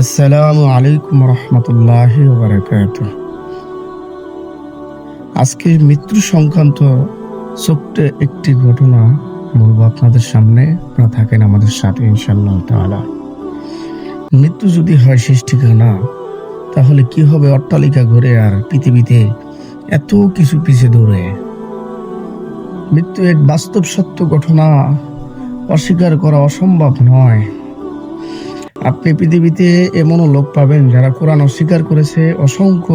আসসালামু আলাইকুম রহমতুল্লাহ বারাকাত আজকে মৃত্যু সংক্রান্ত ছোট্ট একটি ঘটনা বলব আপনাদের সামনে। আপনারা থাকেন আমাদের সাথে ইনশাল্লাহ মৃত্যু যদি হয় শেষ ঠিকানা তাহলে কি হবে অট্টালিকা ঘুরে আর পৃথিবীতে এত কিছু পিছে দৌড়ে? মৃত্যু এক বাস্তব সত্য ঘটনা অস্বীকার করা অসম্ভব নয়। আপনি পৃথিবীতে এমনও লোক পাবেন যারা কোরআন অস্বীকার করেছে, অসংখ্য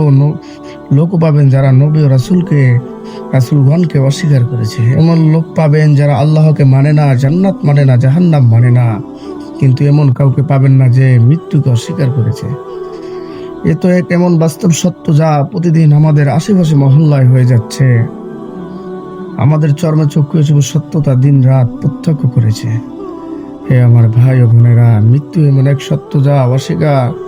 লোক পাবেন যারা নবী রাসুলকে, রাসুলগণকে অস্বীকার করেছে। এমন লোক পাবেন যারা আল্লাহকে মানে না, জান্নাত মানে না, জাহান্নাম মানে না, কিন্তু এমন কাউকে পাবেন না যে মৃত্যুকে অস্বীকার করেছে। এ তো এক এমন বাস্তব সত্য যা প্রতিদিন আমাদের আশেপাশে মহল্লায় হয়ে যাচ্ছে। আমাদের চর্মে চক্ষু এসব সত্যতা দিন রাত প্রত্যক্ষ করেছে। হে আমার ভাই ও বোনেরা মৃত্যু এমন এক সত্য যা অস্বীকার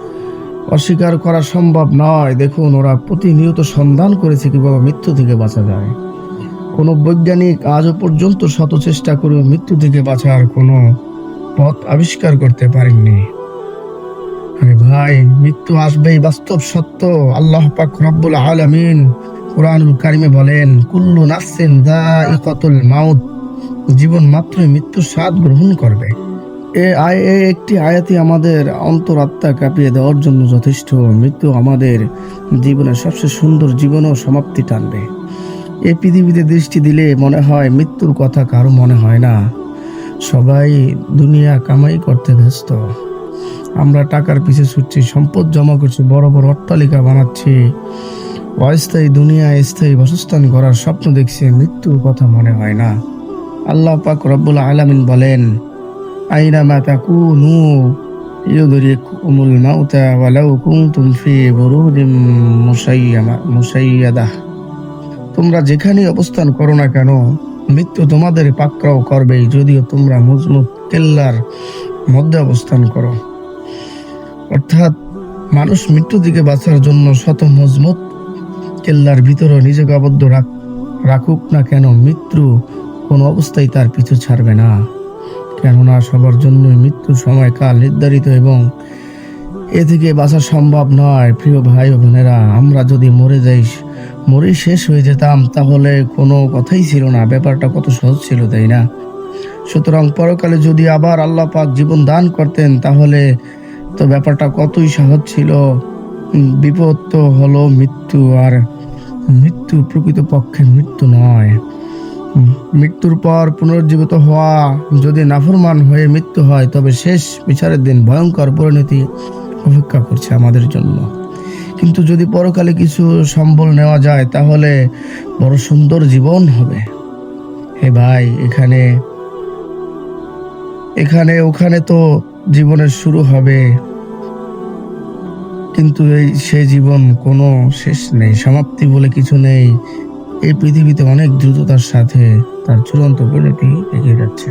অস্বীকার করা সম্ভব নয়। দেখুন, ওরা প্রতিনিয়ত সন্ধান করেছে কীভাবে মৃত্যু থেকে বাঁচা যায়। কোনো বৈজ্ঞানিক আজও পর্যন্ত শত চেষ্টা করেও মৃত্যু থেকে বাঁচার কোনো পথ আবিষ্কার করতে পারেননি। আরে ভাই, মৃত্যু আসবেই, বাস্তব সত্য। আল্লাহ পাক রব্বুল আলামিন কোরআনুল কারিমে বলেন, কুল্লু নাফসিন যায়িকাতুল মাউত। জীবন মাত্রই মৃত্যুর স্বাদ গ্রহণ করবে। এ আয়, এ একটি আয়াতি আমাদের অন্তরাত্মা কাঁপিয়ে দেওয়ার জন্য যথেষ্ট। মৃত্যু আমাদের জীবনের সবচেয়ে সুন্দর জীবনও সমাপ্তি টানবে। এই পৃথিবীতে দৃষ্টি দিলে মনে হয় মৃত্যুর কথা কারও মনে হয় না। সবাই দুনিয়া কামাই করতে ব্যস্ত। আমরা টাকার পিছে ছুটছি, সম্পদ জমা করছি, বড় বড় অট্টালিকা বানাচ্ছি। অস্থায়ী দুনিয়া, স্থায়ী বাসস্থান করার স্বপ্ন দেখছি, মৃত্যুর কথা মনে হয় না। আল্লাহ পাক রব্বুল আলামিন বলেন আইনামা তাকুনু? ইউদরিকুমুল মাউতা ওয়ালাউ কুনতুম ফি বুরুদিম মুসাইয়ামা তোমরা যেখানেই অবস্থান করো না কেন, মৃত্যু তোমাদের পাকড়াও করবেই যদিও তোমরা মজবুত কেল্লার মধ্যে অবস্থান করো। অর্থাৎ মানুষ মৃত্যু থেকে বাঁচার জন্য শত মজমুত কেল্লার ভিতরে নিজেকে আবদ্ধ রাখ- রাখুক না কেন, মৃত্যু কোনো অবস্থায় তার পিছু ছাড়বে না। কেননা সবার জন্যই মৃত্যুর সময়কাল নির্ধারিত এবং এ থেকে বাঁচা সম্ভব নয়। প্রিয় ভাই ও বোনেরা, আমরা যদি মরে যাই, মরে শেষ হয়ে যেতাম, তাহলে কোনো কথাই ছিল না। ব্যাপারটা কত সহজ ছিল, তাই না? সুতরাং পরকালে যদি আবার আল্লাহ পাক জীবন দান করতেন, তাহলে তো ব্যাপারটা কতই সহজ ছিল। বিপদ তো হলো মৃত্যু, আর মৃত্যু প্রকৃত পক্ষে মৃত্যু নয়। মৃত্যুর পর পুনর্জীবিত হওয়া যদি নাফরমান হয়ে মৃত্যু হয়, তবে শেষ বিচারের দিন ভয়ঙ্কর পরিণতি অপেক্ষা করছে আমাদের জন্য। কিন্তু যদি পরকালে কিছু সম্বল নেওয়া যায়, তাহলে বড় সুন্দর জীবন হবে। হে ভাই, এখানে এখানে, ওখানে তো জীবনের শুরু হবে। কিন্তু এই, সে জীবন কোনো শেষ নেই, সমাপ্তি বলে কিছু নেই। এই পৃথিবীতে অনেক দ্রুততার সাথে তার চূড়ান্ত পরিণতি এগিয়ে যাচ্ছে।